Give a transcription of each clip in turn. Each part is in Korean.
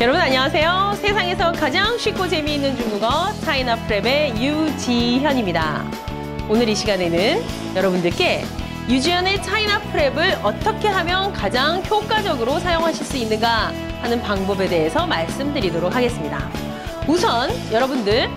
여러분 안녕하세요. 세상에서 가장 쉽고 재미있는 중국어 차이나 프랩의 유지현입니다. 오늘 이 시간에는 여러분들께 유지현의 차이나 프랩을 어떻게 하면 가장 효과적으로 사용하실 수 있는가 하는 방법에 대해서 말씀드리도록 하겠습니다. 우선 여러분들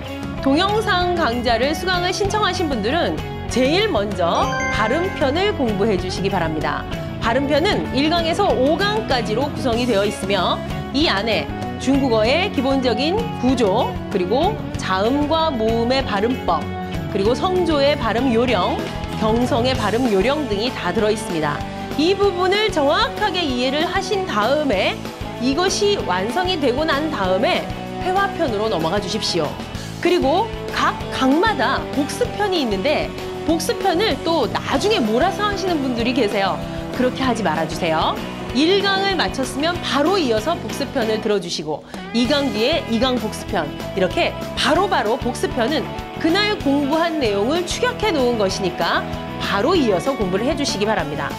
동영상 강좌를 수강을 신청하신 분들은 제일 먼저 발음편을 공부해 주시기 바랍니다. 발음편은 1강에서 5강까지로 구성이 되어 있으며 이 안에 중국어의 기본적인 구조, 그리고 자음과 모음의 발음법, 그리고 성조의 발음 요령, 경성의 발음 요령 등이 다 들어 있습니다. 이 부분을 정확하게 이해를 하신 다음에 이것이 완성이 되고 난 다음에 회화편으로 넘어가 주십시오. 그리고 각 강마다 복습편이 있는데 복습편을 또 나중에 몰아서 하시는 분들이 계세요. 그렇게 하지 말아주세요. 1강을 마쳤으면 바로 이어서 복습편을 들어주시고 2강 뒤에 2강 복습편 이렇게 바로바로 바로 복습편은 그날 공부한 내용을 축약해 놓은 것이니까 바로 이어서 공부를 해주시기 바랍니다.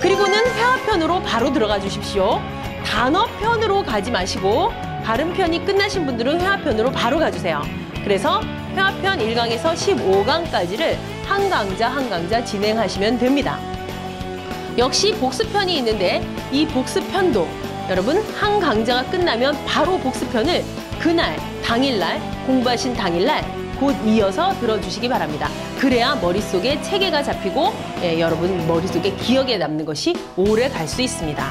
그리고는 회화편으로 바로 들어가 주십시오. 단어편으로 가지 마시고 발음편이 끝나신 분들은 회화편으로 바로 가주세요. 그래서 회화편 1강에서 15강까지를 한 강자 한 강자 진행하시면 됩니다. 역시 복습편이 있는데 이 복습편도 여러분 한 강좌가 끝나면 바로 복습편을 그날 당일날 공부하신 당일날 곧 이어서 들어주시기 바랍니다. 그래야 머릿속에 체계가 잡히고 예, 여러분 머릿속에 기억에 남는 것이 오래 갈 수 있습니다.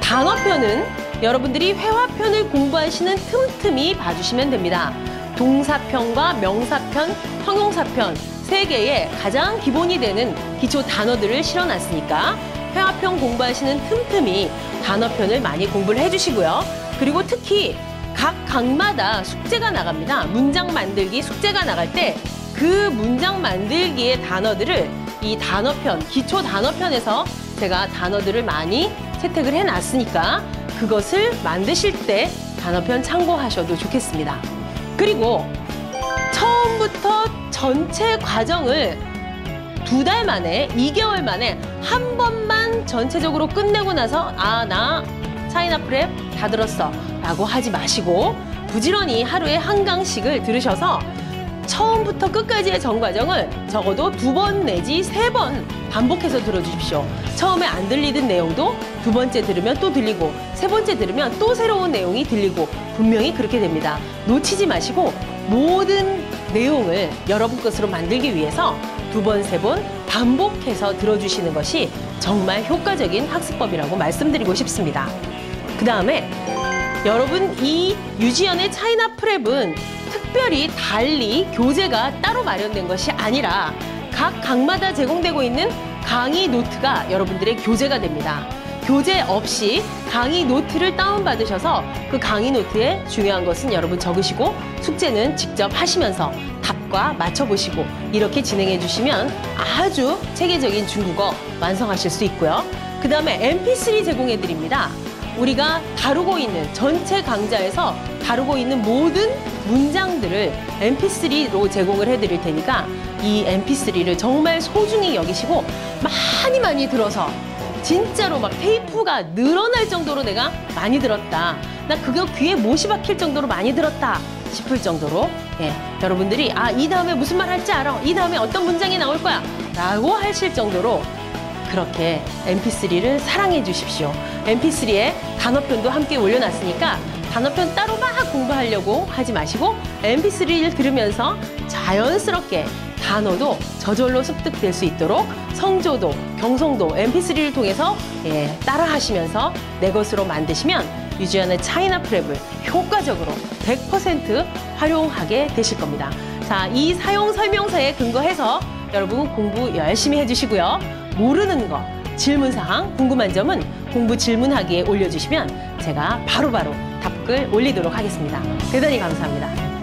단어편은 여러분들이 회화편을 공부하시는 틈틈이 봐주시면 됩니다. 동사편과 명사편, 형용사편 세 개의 가장 기본이 되는 기초 단어들을 실어놨으니까 회화편 공부하시는 틈틈이 단어편을 많이 공부를 해주시고요. 그리고 특히 각 강마다 숙제가 나갑니다. 문장 만들기 숙제가 나갈 때 그 문장 만들기의 단어들을 이 단어편, 기초 단어편에서 제가 단어들을 많이 채택을 해놨으니까 그것을 만드실 때 단어편 참고하셔도 좋겠습니다. 그리고 처음부터 전체 과정을 두 달 만에, 2개월 만에 한 번만 전체적으로 끝내고 나서 아, 나 차이나 프랩 다 들었어 라고 하지 마시고 부지런히 하루에 한 강씩을 들으셔서 처음부터 끝까지의 전 과정을 적어도 두 번 내지 세 번 반복해서 들어주십시오. 처음에 안 들리던 내용도 두 번째 들으면 또 들리고 세 번째 들으면 또 새로운 내용이 들리고 분명히 그렇게 됩니다. 놓치지 마시고 모든 내용을 여러분 것으로 만들기 위해서 두 번, 세 번 반복해서 들어주시는 것이 정말 효과적인 학습법이라고 말씀드리고 싶습니다. 그 다음에 여러분 이 유지연의 차이나 프랩은 특별히 달리 교재가 따로 마련된 것이 아니라 각 강마다 제공되고 있는 강의 노트가 여러분들의 교재가 됩니다. 교재 없이 강의 노트를 다운받으셔서 그 강의 노트에 중요한 것은 여러분 적으시고 숙제는 직접 하시면서 답과 맞춰보시고 이렇게 진행해 주시면 아주 체계적인 중국어 완성하실 수 있고요. 그 다음에 mp3 제공해 드립니다. 우리가 다루고 있는 전체 강좌에서 다루고 있는 모든 문장들을 mp3로 제공을 해드릴 테니까 이 mp3를 정말 소중히 여기시고 많이 많이 들어서 진짜로 막 테이프가 늘어날 정도로 내가 많이 들었다. 나 그거 귀에 못이 박힐 정도로 많이 들었다 싶을 정도로 예, 여러분들이 아 이 다음에 무슨 말 할지 알아. 이 다음에 어떤 문장이 나올 거야. 라고 하실 정도로 그렇게 mp3를 사랑해 주십시오. mp3에 단어편도 함께 올려놨으니까 단어편 따로 막 공부하려고 하지 마시고 mp3를 들으면서 자연스럽게 단어도 저절로 습득될 수 있도록 성조도, 경성도 mp3를 통해서 예, 따라 하시면서 내 것으로 만드시면 유지연의 차이나 프랩을 효과적으로 100% 활용하게 되실 겁니다. 자, 이 사용 설명서에 근거해서 여러분 공부 열심히 해주시고요. 모르는 거, 질문사항, 궁금한 점은 공부 질문하기에 올려주시면 제가 바로바로 바로 답글 올리도록 하겠습니다. 대단히 감사합니다.